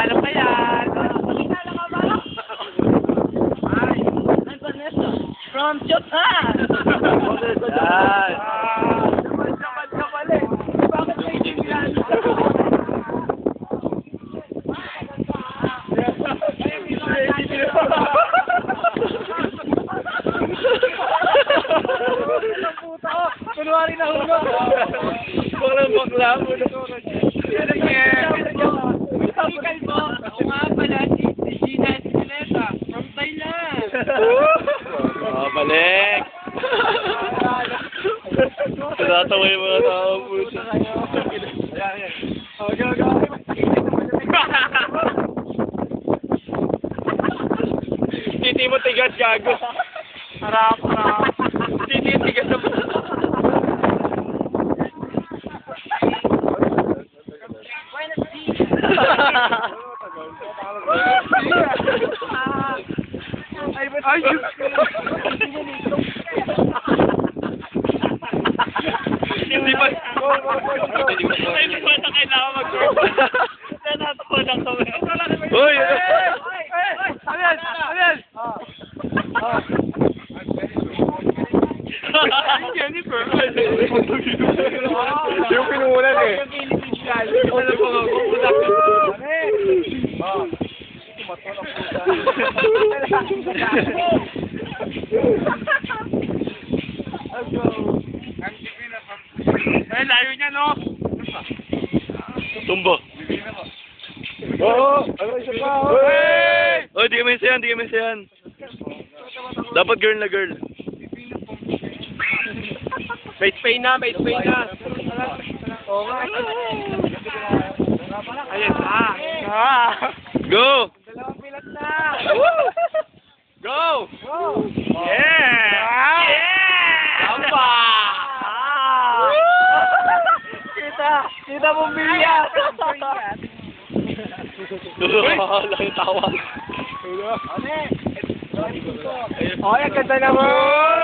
Magkano pa yan? Pakilala ka ba? Hi. I'm Vanessa. From Japan. Yan. Naman, naman, naman. Bakit may tingnan? Kunwari na uno. Bakla, bakla. Yan again. Ikaw po. Ako nga pala si si Gina Escaleta from Thailand. Ah, balik. Natatawa yung mga tao po. Okay, okay. Titi mo tigas, gago. Harap, harap. Titi tigas Ay, ba't ay, Hindi ba? Hindi ba na kailangan mag-group? Natatawa lang kami. Uy! Ayan, ayan. Jennifer. Yung pinuulan eh. Ano po nga? Ay, layo niya, no? Tumbo. Oo, ano isa pa? Oh, di kami sayan, di kami sayan. Dapat girl na girl. May spay na, may spay na. Oo nga. Ayan, ah. Ah. Go! Kita! Mong bilyat! Laki tawa. Oh, ang ganda naman!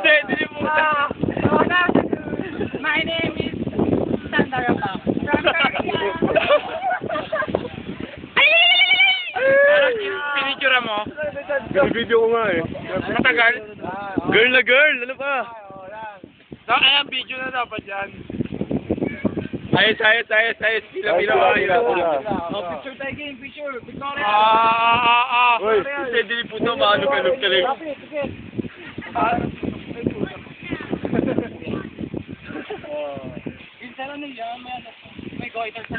Hindi, hindi mo. My name is Sandra Pao. From Pinicture mo? Video ko nga eh. Matagal? Girl na girl, ano pa? So, ayan, video na dapat yan. Ayos, ayos, ayos, ayos. Pila, pila, pila. Oh, picture tayo game, picture. Victoria. Ah, ah, ah. Uy, kasi dili po ito, maano ka, look ka lang. Minsan ano yan, may, may goiter sa